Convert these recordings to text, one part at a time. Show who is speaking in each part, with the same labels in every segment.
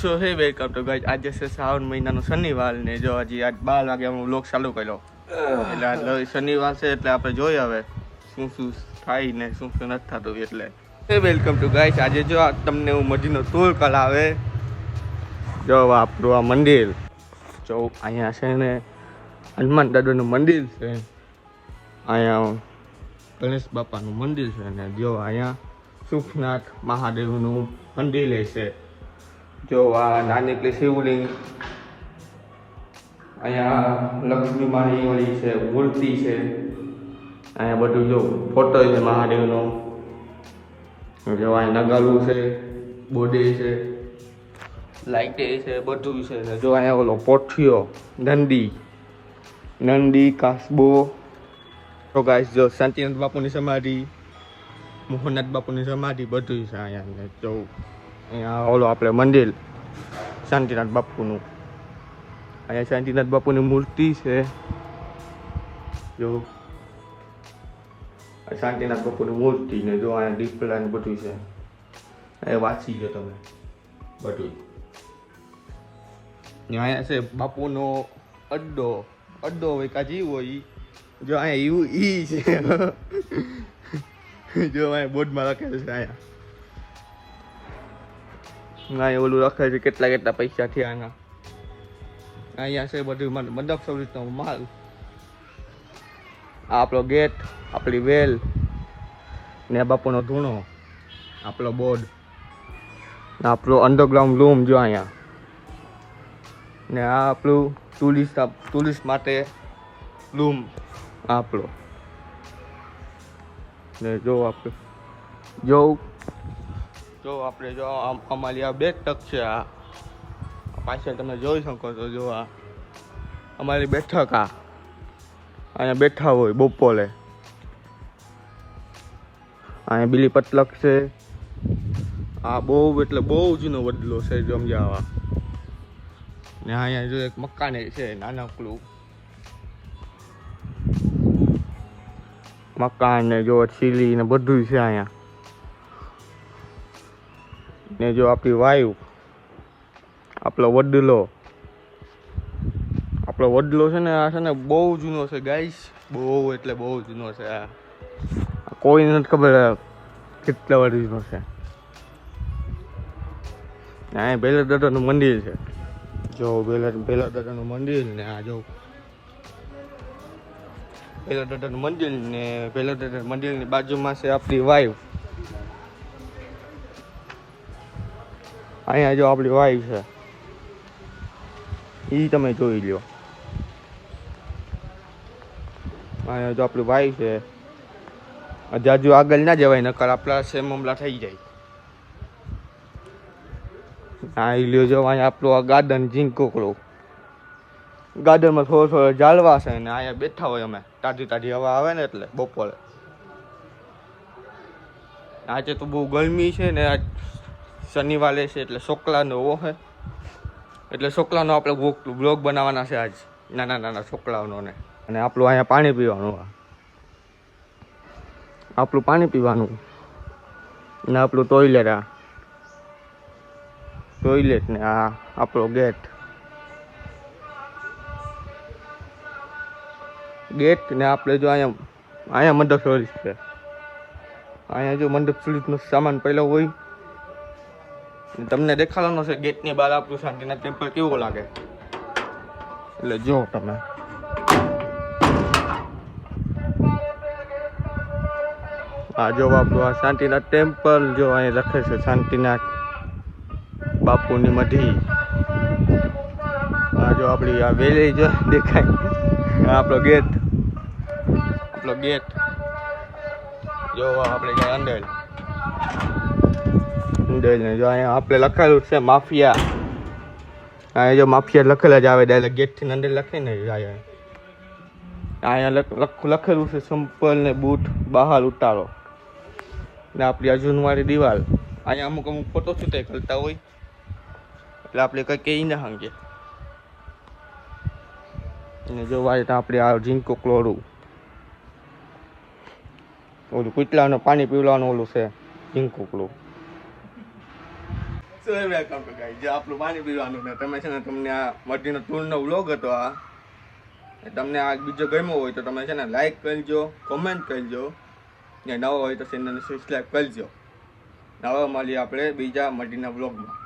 Speaker 1: સો હે welcome to guys આજે છે શ્રાવણ મહિનાનો શનિવાર ને જો હજી આજ બાર વાગે હું લોક ચાલુ કર્યો. એટલે આજ શનિવાર છે એટલે આપણે જોઈએ હવે શું શું થાય ને શું શું નથી થતું એટલે. હે વેલકમ ટુ ગાઈઝ આજે જો તમને હું મજીનો ટૂર કરાવે જો આપણું આ મંદિર. જો અહીંયા છે ને હનુમાન દાદાનું મંદિર છે. અહીંયા ગણેશ બાપાનું મંદિર છે ને જો અહીંયા સુખનાથ મહાદેવનું મંદિર છે. જો આ નાનકડી શિવલિંગ અહીંયા લક્ષ્મી માની છે, મૂર્તિ છે. અહીંયા બધું જો ફોટો છે મહાદેવનો. જો અહીંયા નગાલું છે, બોડે છે, લાઈટે છે, બધું છે. જો અહીંયા ઓલો પોઠિયો, નંદી નંદી, કાસબો. તો ગાઈસ જો શાંતિનાથ બાપુની સમાધિ, મોહનનાથ બાપુની સમાધિ બધું છે અહીંયા. જો અહીંયા ઓલો આપણે મંદિર, શાંતિનાથ બાપુનું. અહીંયા શાંતિનાથ બાપુની મૂર્તિ છે. જો શાંતિનાથ બાપુની મૂર્તિ ને જો અહીંયા દીપડા ને બધું છે. એ વાંચી ગયો તમે બધું અહીંયા છે બાપુનો અડ્ડો અડ્ડો હોય કાજી હોય. જો અહીંયા એવું ઈ છે. જો અહીંયા બોર્ડમાં લખેલું છે અહીંયા. અહીંયા ઓલું લખે છે કેટલા કેટલા પૈસા થયા આના. અહીંયા છે બધું, મને મંડપ સૌ રીતનો માલ આ આપણો ગેટ, આપણી વેલ ને બાપુનો ધૂણો, આપણો બોર્ડ ને આપણો અંડરગ્રાઉન્ડ રૂમ જો અહીંયા. ને આ આપણું ટુરિસ્ટ ટુરિસ્ટ માટે રૂમ આપણો. ને જો આપણે, જો જો આપણે જો અમારી આ બેઠક છે, આ. પાછળ તમે જોઈ શકો છો, જો આ. અમારી બેઠક આ. અહીંયા બેઠા હોય બપોરે. અહીંયા બીલી પતલક છે. આ બહુ એટલે બહુ જૂનો બદલો છે જમજાવા ને અહીંયા જો એક મકાન છે નાનકડું મકાન ને જો સીલી ને બધું છે અહીંયા. ને જો આપણી વાયુ આપણો વડલો આપણો વડલો છે ને, આ છે ને બહુ જૂનો છે ગાઈસ. બહુ એટલે બહુ જૂનો છે આ. આ કોઈને નથી ખબર આ કેટલા વર્ષ જૂનો છે. અહીંયા બેલા દાદાનું મંદિર છે. જો બેલા બેલા દાદાનું મંદિર ને આ જો. બેલા દાદાનું મંદિર ને, બેલા દાદા મંદિરની બાજુમાં છે આપણી વાયુ અહીંયા જો આપણી વાઈફ છે. એ તમે જોઈ લો અહીંયા જો આપણી વાઈફ છે. જાજુ આગળ ના જવાય, નકર આપણા સેમ હમલા થઈ જાય. ઈ લ્યો જો, અહીંયા આપણું આ ગાર્ડન ઝીંકોકડો ગાર્ડનમાં થોડો થોડો જાળવા છે ને, અહીંયા બેઠા હોય અમે. તાજી તાજી હવા આવે ને એટલે બપોરે. આજે તો બહુ ગરમી છે ને શનિવારે છે, એટલે છોકરાનો ઓ છે એટલે છોકલાનો આપણે બ્લોગ બનાવવાના છે આજ. નાના નાના છોકરાઓનો ને અને આપણું અહીંયા પાણી પીવાનું. આપણું પાણી પીવાનું. ને આપણું ટોયલેટ આ. ટોયલેટ ને આ આપણો ગેટ ગેટ ને આપણે જો અહીંયા અહીંયા મંડપ સોરીસ છે. અહીંયા જો મંડપ સોરીસનો સામાન પહેલો હોય તમને દેખાડવાનો છે, ગેટની બહાર આપણું શાંતિનાથ ટેમ્પલ કેવો લાગે? એટલે જો તમે. આ જો આપણું આ શાંતિનાથ ટેમ્પલ જો અહીં લખે છે શાંતિનાથ બાપુની મઢી. આ જો આપણી આ વેલી જો દેખાય. આપણો ગેટ. આપણો ગેટ. જો આપણે અંદર. અહીંયા આપણે લખેલું છે માફિયા. અહીંયા જો માફિયા લખેલા જ આવે ડાયરેક્ટ ગેટથી અંદર લખીને જાય અહીંયા લખ- લખ- લખેલું છે સંપલ ને બૂટ બહાર ઉતારો. ને આપણી અજુનવાળી જૂનવાળી દિવાલ. અહીંયા અમુક અમુક ફોટો શૂટે કરતા હોય. એટલે આપણે કંઈ કહી ના સમજે અને જો વાય આપણે આ ઝીંકો ક્લોરું. ઓલું કૂતલાનું પાણી પીવડાવવાનું ઓલું છે ઝીંકો ક્લો જે આપણું પાણી પીવાનું ને તમે છે ને તમને આ મઢીનો ટૂરનો વ્લોગ હતો આ. તમને આ બીજો ગમ્યો હોય તો તમે છે ને લાઈક કરજો કોમેન્ટ કરજો. ને નવો હોય તો ચેનલને સબસ્ક્રાઈબ કરજો. નવા મળીએ આપણે બીજા મઢીના વ્લોગમાં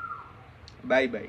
Speaker 1: બાય બાય